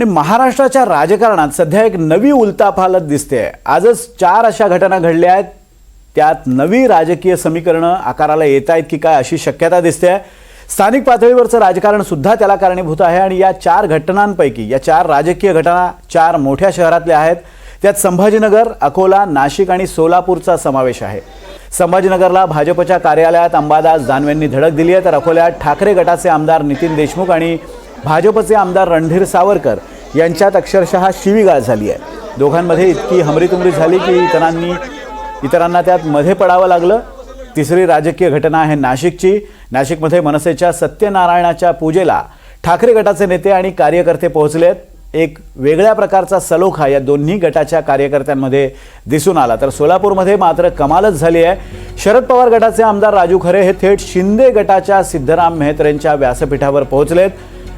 आणि महाराष्ट्राच्या राजकारणात सध्या एक नवी उलताफालत दिसते आजच चार अशा घटना घडल्या आहेत. त्यात नवी राजकीय समीकरणं आकाराला येत आहेत की काय अशी शक्यता दिसते स्थानिक पातळीवरचं राजकारण सुद्धा त्याला कारणीभूत आहे आणि या चार घटनांपैकी या चार राजकीय घटना चार मोठ्या शहरातल्या आहेत. त्यात संभाजीनगर अकोला नाशिक आणि सोलापूरचा समावेश आहे. संभाजीनगरला भाजपच्या कार्यालयात अंबादास दानवेंनी धडक दिली आहे. तर अकोल्यात ठाकरे गटाचे आमदार नितीन देशमुख आणि भाजपचे आमदार रणधीर सावरकर यांच्यात अक्षरशः शिवीगाळ झाली आहे. दोघांमध्ये इतकी हमरीतुमरी झाली की इतरांनी इतरांना त्यात मध्ये पडावं लागलं. तिसरी राजकीय घटना आहे नाशिकची. नाशिकमध्ये मनसेच्या सत्यनारायणाच्या पूजेला ठाकरे गटाचे नेते आणि कार्यकर्ते पोहोचलेत एक वेगळ्या प्रकारचा सलोखा या दोन्ही गटाच्या कार्यकर्त्यांमध्ये दिसून आला. तर सोलापूरमध्ये मात्र कमालच झाली आहे. शरद पवार गटाचे आमदार राजू खरे हे थेट शिंदे गटाच्या सिद्धराम मेहत्रेंच्या व्यासपीठावर पोहोचलेत.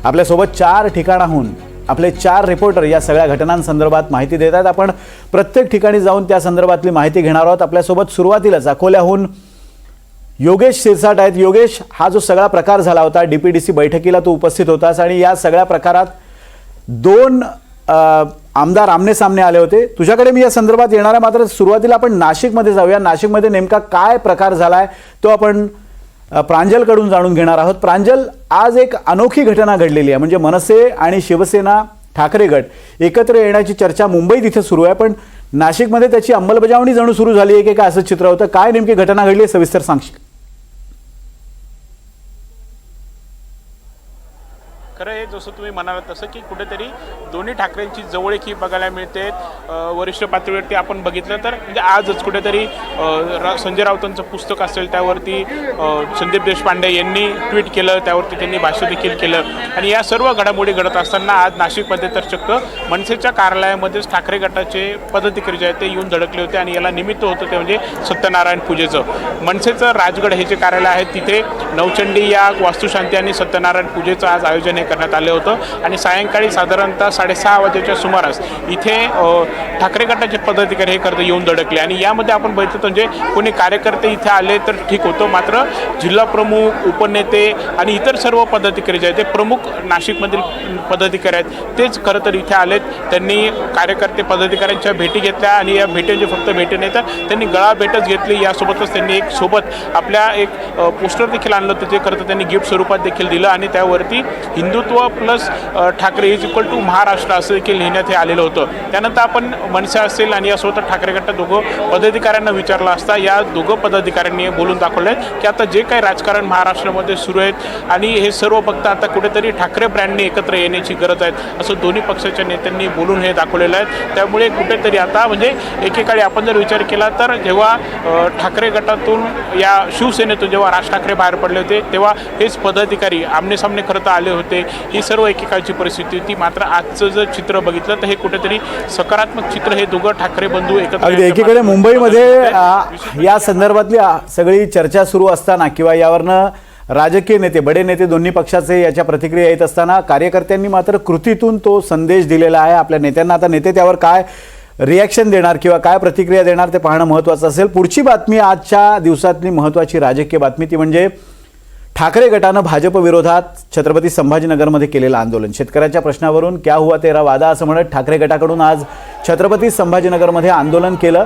आपल्यासोबत चार ठिकाणाहून आपले चार रिपोर्टर या सगळ्या घटनांसंदर्भात माहिती देत आहेत. आपण प्रत्येक ठिकाणी जाऊन त्या संदर्भातली माहिती घेणार आहोत. आपल्यासोबत सुरुवातीलाच अकोल्याहून योगेश शिरसाट आहेत. योगेश हा जो सगळा प्रकार झाला होता डी पी डी सी बैठकीला तू उपस्थित होतास आणि या सगळ्या प्रकारात दोन आमदार आमने सामने आले होते. तुझ्याकडे मी या संदर्भात येणार आहे. मात्र सुरुवातीला आपण नाशिकमध्ये जाऊया. नाशिकमध्ये नेमका काय प्रकार झाला आहे तो आपण प्रांजलकडून जाणून घेणार आहोत. प्रांजल आज एक अनोखी घटना घडलेली आहे. म्हणजे मनसे आणि शिवसेना ठाकरे गट एकत्र येण्याची चर्चा मुंबईत इथे सुरू आहे. पण नाशिकमध्ये त्याची अंमलबजावणी जणू सुरू झाली आहे की काय असं चित्र होतं? काय नेमकी घटना घडली आहे? सविस्तर सांगशील? खरं हे जसं तुम्ही म्हणालात तसं की कुठेतरी दोन्ही ठाकरेंची जवळीकी बघायला मिळते. वरिष्ठ पातळीवरती आपण बघितलं तर म्हणजे आजच कुठेतरी संजय राऊतांचं पुस्तक असेल त्यावरती संदीप देशपांडे यांनी ट्विट केलं त्यावरती त्यांनी भाष्य देखील केलं. आणि या सर्व घडामोडी घडत असताना आज नाशिकमध्ये तर चक्क मनसेच्या कार्यालयामध्येच ठाकरे गटाचे पदाधिकारी जे आहेत ते येऊन धडकले होते आणि याला निमित्त होतं ते म्हणजे सत्यनारायण पूजेचं. मनसेचं राजगड हे जे कार्यालय आहे तिथे नवचंडी या वास्तुशांती आणि सत्यनारायण पूजेचं आज आयोजन हे करण्यात आलं होतं. आणि सायंकाळी साधारणतः साडेसहा वाजेच्या सुमारास इथे ठाकरे गटाचे पदाधिकारी हे करता येऊन धडकले. आणि यामध्ये आपण बघितलं म्हणजे कोणी कार्यकर्ते इथे आले तर ठीक होतं. मात्र जिल्हा प्रमुख उपनेते आणि इतर सर्व पदाधिकारी जे आहेत ते प्रमुख नाशिकमधील पदाधिकारी आहेत तेच खरं तर इथे आलेत. त्यांनी कार्यकर्ते पदाधिकाऱ्यांच्या भेटी घेतल्या आणि या भेटींचे फक्त भेटी नाही तर त्यांनी गळा भेटच घेतली. यासोबतच त्यांनी एक सोबत आपल्या एक पोस्टर देखील आणलं होतं. ते खरं तर त्यांनी गिफ्ट स्वरूपात देखील दिलं आणि त्यावरती Hindutva plus Thackeray is equal to Maharashtra असं देखील लिहिण्यात हे आलेलं होतं. त्यानंतर आपण मनसे असेल आणि यासोबत ठाकरे गटात दोघं पदाधिकाऱ्यांना विचारलं असता या दोघं पदाधिकाऱ्यांनी हे बोलून दाखवलं आहे की आता जे काही राजकारण महाराष्ट्रामध्ये सुरू आहेत आणि हे सर्व फक्त आता कुठेतरी ठाकरे ब्रँडने एकत्र येण्याची गरज आहे असं दोन्ही पक्षाच्या नेत्यांनी बोलून हे दाखवलेलं आहे. त्यामुळे कुठेतरी आता म्हणजे एकेकाळी आपण जर विचार केला तर जेव्हा ठाकरे गटातून या शिवसेनेतून जेव्हा राज ठाकरे बाहेर पडले होते तेव्हा हेच पदाधिकारी आमने सामने खरं तर आले होते. ही सर्व एकेकाळची परिस्थिती होती. मात्र आजचं जर चित्र बघितलं तर हे कुठेतरी सकारात्मक चित्र हे दोघं ठाकरे बंधू एकत्र एकीकडे मुंबईमध्ये या संदर्भातली सगळी चर्चा सुरू असताना किंवा यावरनं राजकीय नेते बडे नेते दोन्ही पक्षाचे याच्या प्रतिक्रिया येत असताना कार्यकर्त्यांनी मात्र कृतीतून तो संदेश दिलेला आहे. आपल्या नेत्यांना आता नेते त्यावर काय रिॲक्शन देणार किंवा काय प्रतिक्रिया देणार ते पाहणं महत्त्वाचं असेल. पुढची बातमी आजच्या दिवसातली महत्त्वाची राजकीय बातमी ती म्हणजे ठाकरे गटानं भाजप विरोधात छत्रपती संभाजीनगरमध्ये केलेलं आंदोलन. शेतकऱ्याच्या प्रश्नावरून क्या हुआ तेरा वादा असं म्हणत ठाकरे गटाकडून आज छत्रपती संभाजीनगरमध्ये आंदोलन केलं.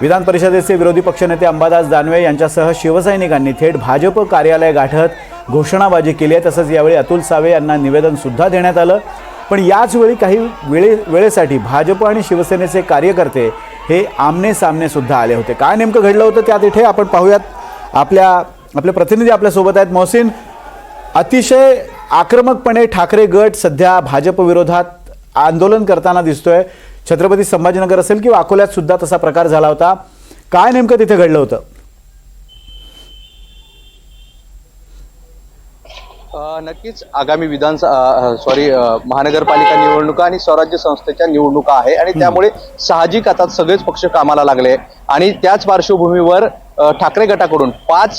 विधान परिषदेचे विरोधी पक्षनेते अंबादास दानवे यांच्यासह शिवसैनिकांनी थेट भाजप कार्यालय गाठत घोषणाबाजी केली आहे. तसंच यावेळी अतुल सावे यांना निवेदनसुद्धा देण्यात आलं. पण याचवेळी काही वेळे वेळेसाठी भाजप आणि शिवसेनेचे कार्यकर्ते हे आमने सामने सुद्धा आले होते. काय नेमकं घडलं होतं त्या तिथे आपण पाहूयात. आपल्या आपले प्रतिनिधी आपल्यासोबत आहेत. मोहसिन अतिशय आक्रमकपणे ठाकरे गट सध्या भाजप विरोधात आंदोलन करताना दिसतोय. छत्रपती संभाजीनगर असेल किंवा अकोल्यात सुद्धा तसा प्रकार झाला होता. काय नेमकं तिथे घडलं होतं? नक्कीच आगामी विधान सॉरी महानगरपालिका निवडणुका आणि स्वराज्य संस्थेच्या निवडणुका आहे. आणि त्यामुळे साहजिक आता सगळेच पक्ष कामाला लागले. आणि त्याच पार्श्वभूमीवर ठाकरे गटाकडून पाच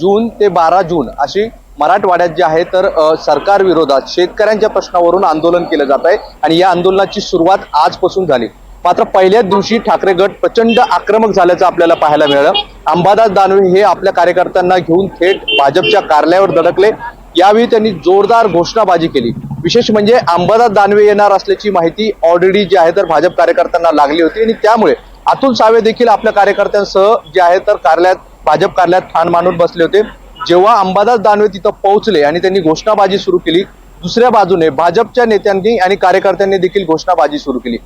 जून ते बारा जून अशी मराठवाड्यात जे आहे तर सरकार विरोधात शेतकऱ्यांच्या प्रश्नावरून आंदोलन केलं जात आहे आणि या आंदोलनाची सुरुवात आजपासून झाली. मात्र पहिल्याच दिवशी ठाकरे गट प्रचंड आक्रमक झाल्याचं आपल्याला पाहायला मिळालं. अंबादास दानवे हे आपल्या कार्यकर्त्यांना घेऊन थेट भाजपच्या कार्यालयावर धडकले. यावेळी त्यांनी जोरदार घोषणाबाजी केली. विशेष म्हणजे अंबादास दानवे येणार असल्याची माहिती ऑलरेडी जी आहे तर भाजप कार्यकर्त्यांना लागली होती आणि त्यामुळे अतुल सावे देखील आपल्या कार्यकर्त्यांसह जे आहे तर कार्यालयात भाजप कार्यालयात ठाण मांडून बसले होते. जेव्हा अंबादास दानवे तिथं पोहोचले आणि त्यांनी घोषणाबाजी सुरू केली दुसऱ्या बाजूने भाजपच्या नेत्यांनी आणि कार्यकर्त्यांनी देखील घोषणाबाजी सुरू केली.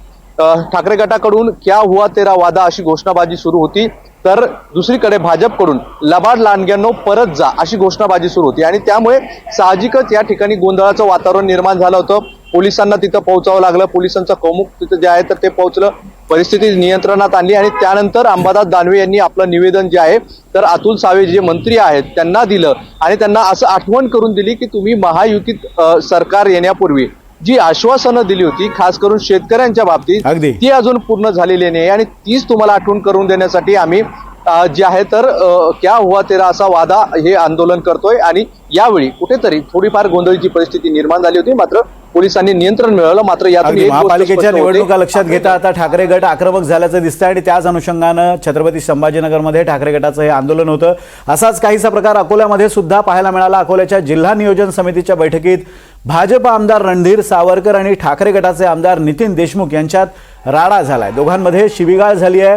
ठाकरे गटाकडून क्या हुआ तेरा वादा अशी घोषणाबाजी सुरू होती. तर दुसरीकडे भाजपकडून लबाड लांडग्यांनो परत जा अशी घोषणाबाजी सुरू होती. आणि त्यामुळे साहजिकच या ठिकाणी गोंधळाचं वातावरण निर्माण झालं होतं. पोलिसांना तिथं पोहोचावं लागलं. पोलिसांचं कौमुक तिथं जे आहे तर ते पोहोचलं. परिस्थिती नियंत्रणात आणली आणि त्यानंतर अंबादास दानवे यांनी आपलं निवेदन जे आहे तर अतुल सावे जे मंत्री आहेत त्यांना दिलं. आणि त्यांना असं आठवण करून दिली की तुम्ही महायुतीत सरकार येण्यापूर्वी जी आश्वासनं दिली होती खास करून शेतकऱ्यांच्या बाबतीत. ती अजून पूर्ण झालेली नाही. आणि तीच तुम्हाला आठवण करून देण्यासाठी आम्ही जे आहे तर क्या हुआ तेरा असा वादा हे आंदोलन करतोय. आणि यावेळी कुठेतरी थोडीफार गोंधळीची परिस्थिती निर्माण झाली होती. मात्र पोलिसांनी नियंत्रण मिळवलं. मात्र यातून महापालिकेच्या. निवडणुका लक्षात घेता आता ठाकरे गट आक्रमक झाल्याचं दिसतंय आणि त्याच अनुषंगानं छत्रपती संभाजीनगरमध्ये ठाकरे गटाचं हे आंदोलन होतं. असाच काहीसा प्रकार अकोल्यामध्ये सुद्धा पाहायला मिळाला. अकोल्याच्या जिल्हा नियोजन समितीच्या बैठकीत भाजप आमदार रणधीर सावरकर आणि ठाकरे गटाचे आमदार नितीन देशमुख यांच्यात राडा झालाय. दोघांमध्ये शिबिगाळ झाली आहे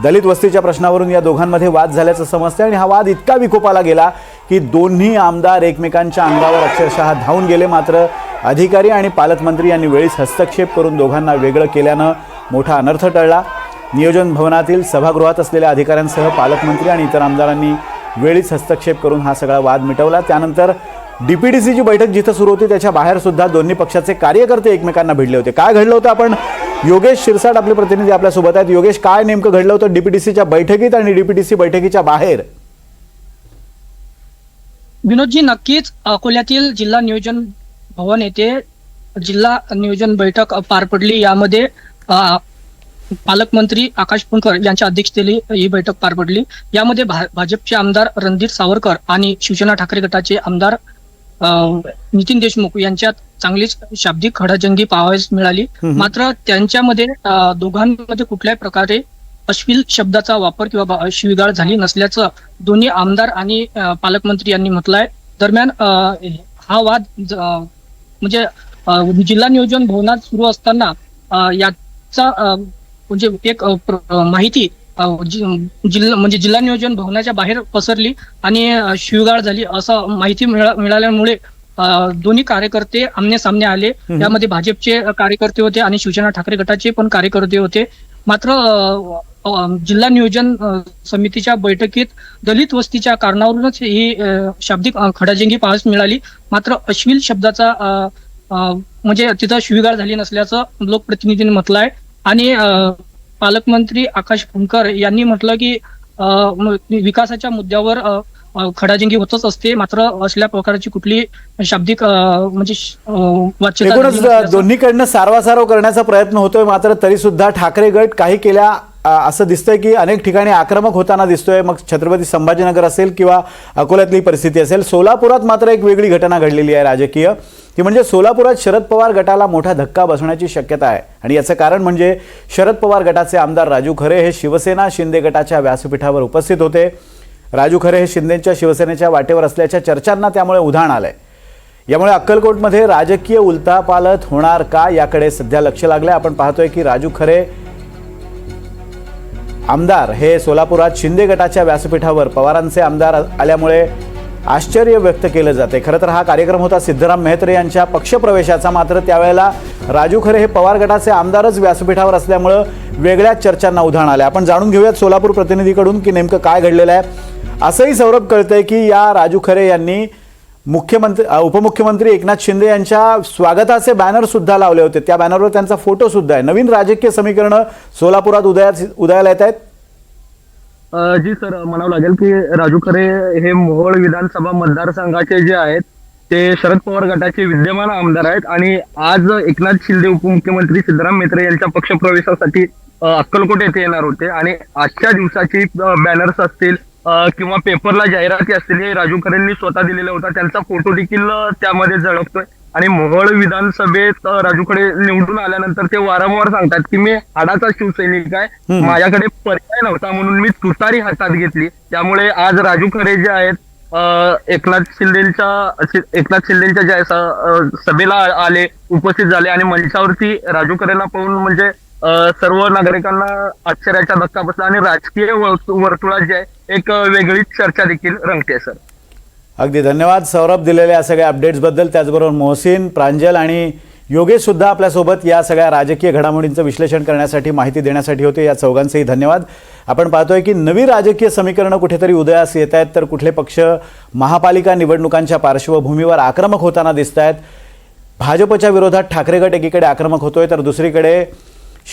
दलित वस्तीच्या प्रश्नावरून या दोघांमध्ये वाद झाल्याचं समजतं आणि हा वाद इतका विकोपाला गेला की दोन्ही आमदार एकमेकांच्या अंगावर अक्षरशः धावून गेले. मात्र अधिकारी आणि पालकमंत्री यांनी वेळीच हस्तक्षेप करून दोघांना वेगळं केल्यानं मोठा अनर्थ टळला. नियोजन भवनातील सभागृहात असलेल्या अधिकाऱ्यांसह पालकमंत्री आणि इतर आमदारांनी वेळीच हस्तक्षेप करून हा सगळा वाद मिटवला. त्यानंतर डी पी डी सीची बैठक जिथं सुरू होती त्याच्या बाहेरसुद्धा दोन्ही पक्षाचे कार्यकर्ते एकमेकांना भिडले होते. काय घडलं होतं आपण योगेश शिरसाट आपले प्रतिनिधी आपल्यासोबत आहेत. योगेश काय नेमकं घडलं होतं डीपीडीसीच्या बैठकीत आणि डीपीडीसी बैठकीच्या बाहेर? विनोदजी नक्कीच अकोल्यातील जिल्हा नियोजन भवन येथे जिल्हा नियोजन बैठक पार पडली. यामध्ये पालकमंत्री आकाश पुणकर यांच्या अध्यक्षतेली ही बैठक पार पडली. यामध्ये भा- भाजपचे आमदार रणधीर सावरकर आणि शिवसेना ठाकरे गटाचे आमदार नितीन देशमुख यांच्यात चांगलीच शाब्दिक खडाजंगी पाहावयास मिळाली. मात्र त्यांच्यामध्ये दोघांमध्ये कुठल्याही प्रकारे अश्लील शब्दाचा वापर किंवा शिवीगाळ झाली नसल्याचं दोन्ही आमदार आणि पालकमंत्री यांनी म्हटलंय दरम्यान हा वाद म्हणजे जिल्हा नियोजन भवनात सुरू असताना याचा म्हणजे एक माहिती जिल्हा म्हणजे जिल्हा नियोजन भवनाच्या बाहेर पसरली आणि शिवीगाळ झाली असं माहिती मिळा- मिळाल्यामुळे दोन्ही कार्यकर्ते आमने सामने आले. हम्म. यामध्ये भाजपचे कार्यकर्ते होते आणि शिवसेना ठाकरे गटाचे पण कार्यकर्ते होते. मात्र जिल्हा नियोजन समितीच्या बैठकीत दलित वस्तीच्या कारणावरूनच ही शाब्दिक खडाजंगी पाहायला मिळाली. मात्र अश्लील शब्दाचा म्हणजे तिथं शिवीगाळ झाली नसल्याचं लोकप्रतिनिधींनी म्हटलं आहे आणि अ, पालकमंत्री आकाश फुंकर यांनी म्हटलं की विकासाच्या मुद्द्यावर खडाजंगी होतच असते. मात्र असल्या प्रकारची कुठली शाब्दिक म्हणजे वाच्यता दोन्हीकडनं सारवासारव करण्याचा प्रयत्न होतोय. मात्र तरी सुद्धा ठाकरे गट काही केल्या असं दिसतंय की अनेक ठिकाणी आक्रमक होताना दिसतोय. मग छत्रपती संभाजीनगर असेल किंवा अकोल्यातली परिस्थिती असेल सोलापुरात मात्र एक वेगळी घटना घडलेली आहे राजकीय. ती म्हणजे सोलापुरात शरद पवार गटाला मोठा धक्का बसण्याची शक्यता आहे. आणि याचं कारण म्हणजे शरद पवार गटाचे आमदार राजू खरे हे शिवसेना शिंदे गटाच्या व्यासपीठावर उपस्थित होते. राजू खरे हे शिंदेच्या शिवसेनेच्या वाटेवर असल्याच्या चर्चांना त्यामुळे उधाण आलंय. यामुळे अक्कलकोटमध्ये राजकीय उलथापालत होणार का याकडे सध्या लक्ष लागलंय. आपण पाहतोय की राजू खरे आमदार हे सोलापुरात शिंदे गटाच्या व्यासपीठावर पवारांचे आमदार आल्यामुळे आश्चर्य व्यक्त केलं जाते. खरं तर हा कार्यक्रम होता सिद्धराम मेहत्रे यांच्या पक्षप्रवेशाचा. मात्र त्यावेळेला राजू खरे हे पवार गटाचे आमदारच व्यासपीठावर असल्यामुळं वेगळ्याच चर्चांना उधाण आल्या. आपण जाणून घेऊयात सोलापूर प्रतिनिधीकडून की नेमकं काय घडलेलं आहे. असंही सौरभ कळतंय की या राजू खरे यांनी मुख्यमंत्री उपमुख्यमंत्री एकनाथ शिंदे यांच्या स्वागताचे बॅनर सुद्धा लावले होते. त्या बॅनरवर त्यांचा फोटो सुद्धा आहे. नवीन राजकीय समीकरणं सोलापुरात उदया उदयाला येत आहेत. जी सर म्हणावं लागेल की राजू खरे हे मोहोळ विधानसभा मतदारसंघाचे जे आहेत ते शरद पवार गटाचे विद्यमान आमदार आहेत आणि आज एकनाथ शिंदे उपमुख्यमंत्री सिद्धराम मेत्रे यांच्या पक्षप्रवेशासाठी अक्कलकोट येथे येणार होते. आणि आजच्या दिवसाची बॅनर्स असतील किंवा पेपरला जाहिराती असतील हे राजू खरेंनी स्वतः दिलेला होता त्यांचा फोटो देखील त्यामध्ये झळकतोय. आणि मोहोळ विधानसभेत अ, राजू खरे निवडून आल्यानंतर ते वारंवार सांगतात की मी हाडाचा शिवसैनिक आहे. माझ्याकडे पर्याय नव्हता म्हणून मी तुतारी हातात घेतली. त्यामुळे आज राजू खरे जे आहेत एकनाथ शिंदेच्या एकनाथ शिंदेच्या ज्या सभेला आले उपस्थित झाले आणि मंचावरती राजू खरेंना पाहून म्हणजे सर्व नागरिकांना आश्चर्याचा धक्का बसला आणि राजकीय वर्तु- वर्तुळात जे आहे एक वेगळीच चर्चा देखील रंगते सर. अगदी धन्यवाद सौरभ दिलेल्या या सगळ्या अपडेट्सबद्दल त्याचबरोबर मोहसिन प्रांजल आणि योगेशसुद्धा आपल्यासोबत या सगळ्या राजकीय घडामोडींचं विश्लेषण करण्यासाठी माहिती देण्यासाठी होते. या चौघांचेही धन्यवाद. आपण पाहतोय की नवी राजकीय समीकरणं कुठेतरी उदयास येत आहेत तर कुठले पक्ष महापालिका निवडणुकांच्या पार्श्वभूमीवर आक्रमक होताना दिसत आहेत भाजपच्या विरोधात ठाकरे गट एकीकडे आक्रमक होतोय तर दुसरीकडे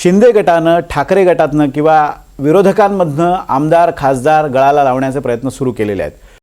शिंदे गटानं ठाकरे गटातनं किंवा विरोधकांमधनं आमदार खासदार गळाला लावण्याचे प्रयत्न सुरू केलेले आहेत.